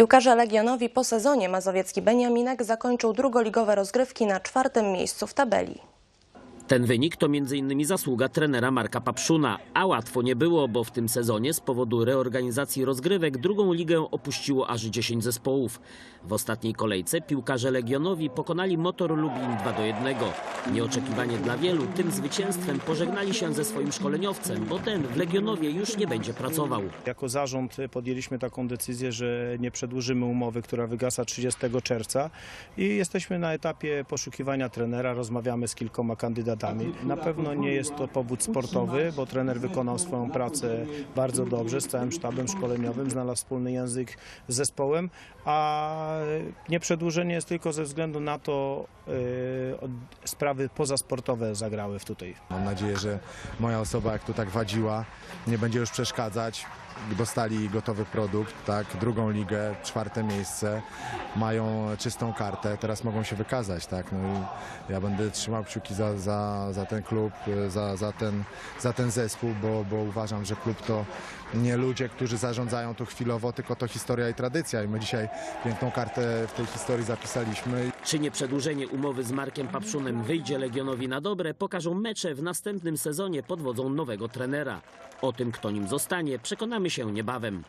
Piłkarze Legionowi po sezonie mazowiecki Beniaminek zakończył drugoligowe rozgrywki na czwartym miejscu w tabeli. Ten wynik to m.in. zasługa trenera Marka Papszuna, a łatwo nie było, bo w tym sezonie z powodu reorganizacji rozgrywek drugą ligę opuściło aż 10 zespołów. W ostatniej kolejce piłkarze Legionowi pokonali Motor Lublin 2 do 1. Nieoczekiwanie dla wielu tym zwycięstwem pożegnali się ze swoim szkoleniowcem, bo ten w Legionowie już nie będzie pracował. Jako zarząd podjęliśmy taką decyzję, że nie przedłużymy umowy, która wygasa 30 czerwca i jesteśmy na etapie poszukiwania trenera, rozmawiamy z kilkoma kandydatami. Na pewno nie jest to powód sportowy, bo trener wykonał swoją pracę bardzo dobrze z całym sztabem szkoleniowym, znalazł wspólny język z zespołem, a nieprzedłużenie jest tylko ze względu na to, od- sprawy pozasportowe zagrały w tutaj. Mam nadzieję, że moja osoba, jak tu tak wadziła, nie będzie już przeszkadzać. Dostali gotowy produkt, tak, drugą ligę, czwarte miejsce, mają czystą kartę, teraz mogą się wykazać, tak, no i ja będę trzymał kciuki za, za, za ten klub, za, za, ten, za ten zespół, bo, bo uważam, że klub to nie ludzie, którzy zarządzają tu chwilowo, tylko to historia i tradycja i my dzisiaj piękną kartę w tej historii zapisaliśmy. Czy nieprzedłużenie umowy z Markiem Papszunem wyjdzie Legionowi na dobre, pokażą mecze w następnym sezonie pod wodzą nowego trenera. O tym, kto nim zostanie, przekonamy się niebawem.